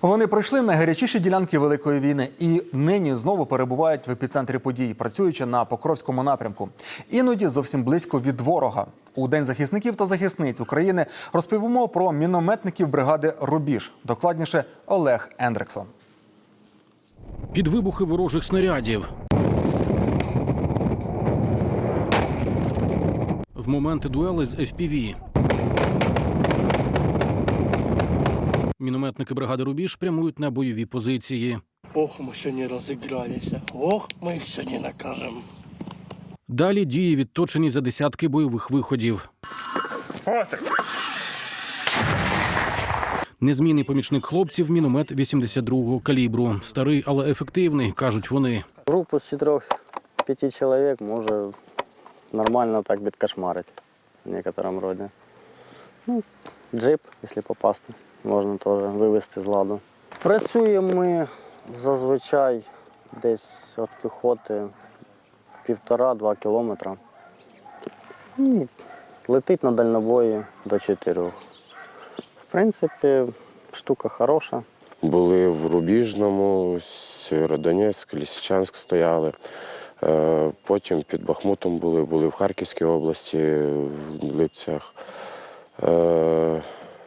Вони пройшли найгарячіші ділянки великої війни і нині знову перебувають в епіцентрі подій, працюючи на Покровському напрямку. Іноді зовсім близько від ворога. У день захисників та захисниць України розповімо про мінометників бригади Рубіж. Докладніше Олег Ендрексон. Під вибухи ворожих снарядів. В моменти дуели з FPV. Мінометники бригади Рубіж прямують на бойові позиції. Ох, ми сьогодні розігралися. Ох, ми їх сьогодні накажемо. Далі дії відточені за десятки бойових виходів. Незмінний помічник хлопців міномет 82-го калібру. Старий, але ефективний, кажуть вони. Групу з 4-5 чоловік може нормально так відкошмарити в некотором роді. Ну, джип, якщо попасти, можна теж вивезти з ладу. Працюємо ми зазвичай десь від піхоти півтора-два кілометра. Ну, Летить на дальнобої до чотирьох. В принципі, штука хороша. Були в Рубіжному, Сєвєродонецьк, Лісичанськ стояли. Е, Потім під Бахмутом були, були в Харківській області, в Липцях.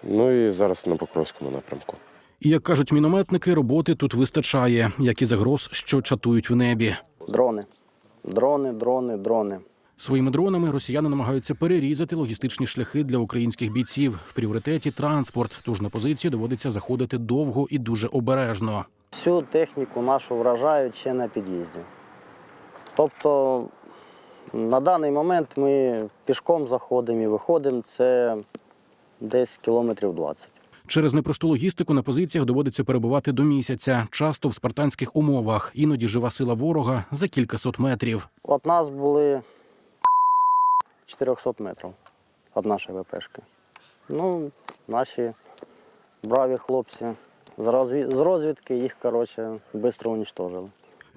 Ну і зараз на Покровському напрямку. І як кажуть мінометники, роботи тут вистачає, як і загроз, що чатують в небі. Дрони. Дрони, дрони, дрони. Своїми дронами росіяни намагаються перерізати логістичні шляхи для українських бійців. В пріоритеті транспорт, тож на позиції доводиться заходити довго і дуже обережно. Всю техніку нашу вражають ще на під'їзді. Тобто на даний момент ми пішком заходимо і виходимо, це десь кілометрів 20. Через непросту логістику на позиціях доводиться перебувати до місяця, часто в спартанських умовах. Іноді жива сила ворога за кількасот метрів. От нас були 400 метрів від нашої ВПшки. Ну, наші браві хлопці з розвідки їх, коротше, швидко уничтожили.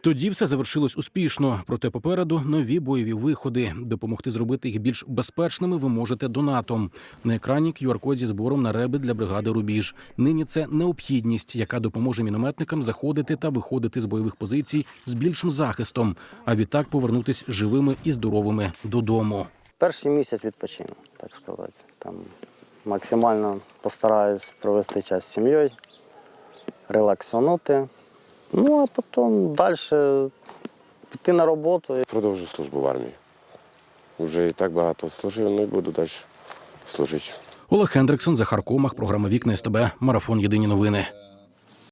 Тоді все завершилось успішно. Проте попереду нові бойові виходи. Допомогти зробити їх більш безпечними ви можете донатом. На екрані QR-код зі збором на реби для бригади Рубіж. Нині це необхідність, яка допоможе мінометникам заходити та виходити з бойових позицій з більшим захистом, а відтак повернутись живими і здоровими додому. Перший місяць відпочину, так сказати. Там максимально постараюсь провести час з сім'єю, релаксонути. Ну, а потім далі піти на роботу. Продовжу службу в армії. Вже і так багато служив, ну і буду далі служити. Олег Хендриксон, Захар Комах, програма Вікна СТБ, Марафон Єдині новини.